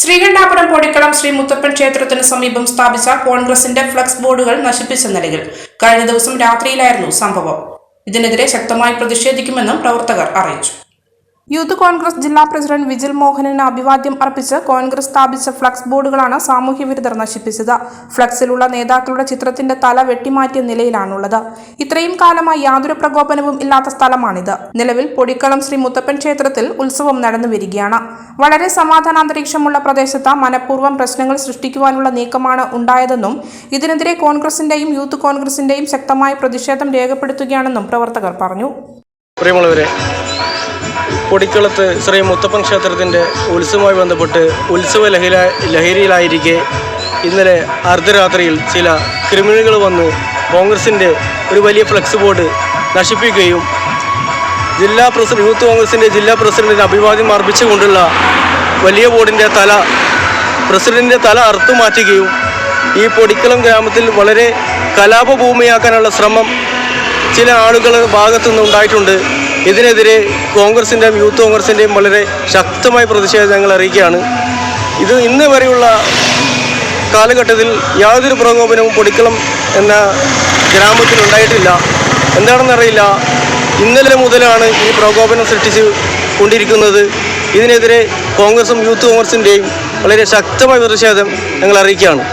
ശ്രീകണ്ഠാപുരം പൊടിക്കളം ശ്രീ മുത്തപ്പൻ ക്ഷേത്രത്തിന് സമീപം സ്ഥാപിച്ച കോൺഗ്രസിന്റെ ഫ്ലക്സ് ബോർഡുകൾ നശിപ്പിച്ച നിലയിൽ കഴിഞ്ഞ ദിവസം രാത്രിയിലായിരുന്നു സംഭവം. ഇതിനെതിരെ ശക്തമായി പ്രതിഷേധിക്കുമെന്നും പ്രവർത്തകർ അറിയിച്ചു. യൂത്ത് കോൺഗ്രസ് ജില്ലാ പ്രസിഡന്റ് വിജിൽ മോഹനന് അഭിവാദ്യം അർപ്പിച്ച് കോൺഗ്രസ് സ്ഥാപിച്ച ഫ്ലക്സ് ബോർഡുകളാണ് സാമൂഹ്യ വിരുദ്ധർ നശിപ്പിച്ചത്. ഫ്ലക്സിലുള്ള നേതാക്കളുടെ ചിത്രത്തിന്റെ തല വെട്ടിമാറ്റിയ നിലയിലാണുള്ളത്. ഇത്രയും കാലമായി യാതൊരു പ്രകോപനവും ഇല്ലാത്ത സ്ഥലമാണിത്. നിലവിൽ പൊടിക്കളം ശ്രീ മുത്തപ്പൻ ക്ഷേത്രത്തിൽ ഉത്സവം നടന്നു വരികയാണ്. വളരെ സമാധാനാന്തരീക്ഷമുള്ള പ്രദേശത്ത് മനഃപൂർവം പ്രശ്നങ്ങൾ സൃഷ്ടിക്കുവാനുള്ള നീക്കമാണ് ഉണ്ടായതെന്നും ഇതിനെതിരെ കോൺഗ്രസിന്റെയും യൂത്ത് കോൺഗ്രസിന്റെയും ശക്തമായ പ്രതിഷേധം രേഖപ്പെടുത്തുകയാണെന്നും പ്രവർത്തകർ പറഞ്ഞു. പ്രിയമുള്ളവരെ പൊടിക്കുളത്ത് ശ്രീ മുത്തപ്പൻ ക്ഷേത്രത്തിന്റെ ഉത്സവവുമായി ബന്ധപ്പെട്ട് ഉത്സവ ലഹരി ലഹരിയിലായിരിക്കെ ഇന്നലെ അർദ്ധരാത്രിയിൽ ചില ക്രിമിനലുകൾ വന്ന് കോൺഗ്രസിന്റെ ഒരു വലിയ ഫ്ലെക്സ് ബോർഡ് നശിപ്പിക്കുകയും ജില്ലാ പ്രസിഡന്റ് യൂത്ത് കോൺഗ്രസിന്റെ ജില്ലാ പ്രസിഡന്റിന് അഭിവാദ്യം അർപ്പിച്ചുകൊണ്ടുള്ള വലിയ ബോർഡിന്റെ തല പ്രസിഡന്റിന്റെ തല അറുത്തു മാറ്റുകയും ഈ പൊടിക്കളം ഗ്രാമത്തിൽ വളരെ കലാപഭൂമിയാക്കാനുള്ള ശ്രമം ചില ആളുകൾ ഭാഗത്തുനിന്ന് ഉണ്ടായിട്ടുണ്ട്. ഇതിനെതിരെ കോൺഗ്രസിന്റെയും യൂത്ത് കോൺഗ്രസിന്റെയും വളരെ ശക്തമായ പ്രതിഷേധം ഞങ്ങൾ അറിയിക്കുകയാണ്. ഇത് ഇന്ന് വരെയുള്ള കാലഘട്ടത്തിൽ യാതൊരു പ്രകോപനവും പൊടിക്കളം എന്ന ഗ്രാമത്തിൽ ഉണ്ടായിട്ടില്ല. എന്താണെന്നറിയില്ല ഇന്നലെ മുതലാണ് ഈ പ്രകോപനം സൃഷ്ടിച്ച് കൊണ്ടിരിക്കുന്നത്. ഇതിനെതിരെ കോൺഗ്രസും യൂത്ത് കോൺഗ്രസിന്റെയും വളരെ ശക്തമായ പ്രതിഷേധം ഞങ്ങൾ അറിയിക്കുകയാണ്.